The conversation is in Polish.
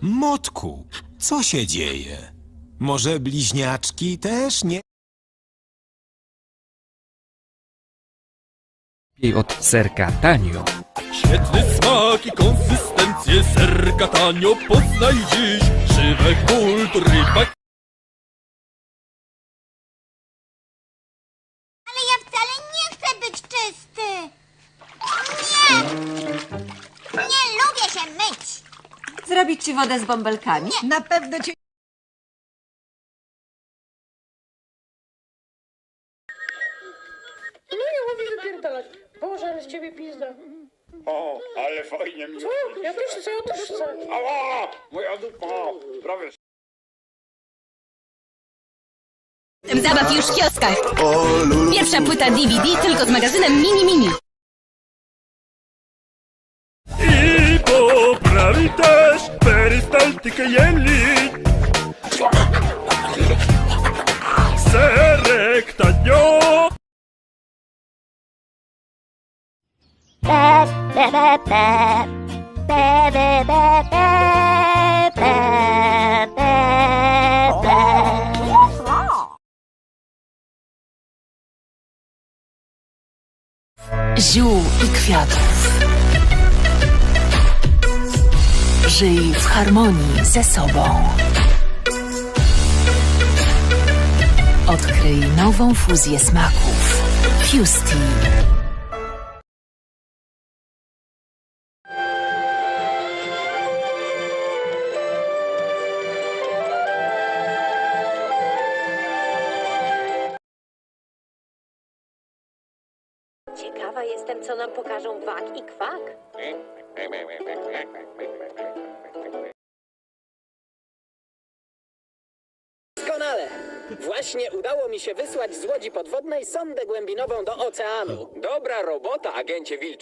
Motku, co się dzieje? Może bliźniaczki też nie? I od serka tanio. Świetny smak i konsystencję serka tanio poznaj dziś Żywe kultury bak się myć. Zrobić ci wodę z bąbelkami? Na pewno cię... No ja mówię wypierdalać. Boże, ale z ciebie pizda. O, ale fajnie mi. Co? Ja też chcę, ja też chcę. Ała! Moja dupa! Prawie Zabaw już w kioskach. Pierwsza płyta DVD tylko z magazynem Mini Mini. Też perystaltykę jelit Serek tanio Be, be, be, be. Be, be, be, be. Be, be, be. Ziół i kwiatów. Żyj w harmonii ze sobą. Odkryj nową fuzję smaków. Fusty. Ciekawa jestem, co nam pokażą Gwak i Kwak. Doskonale! Właśnie udało mi się wysłać z łodzi podwodnej sondę głębinową do oceanu. Dobra robota, agencie Wilcz.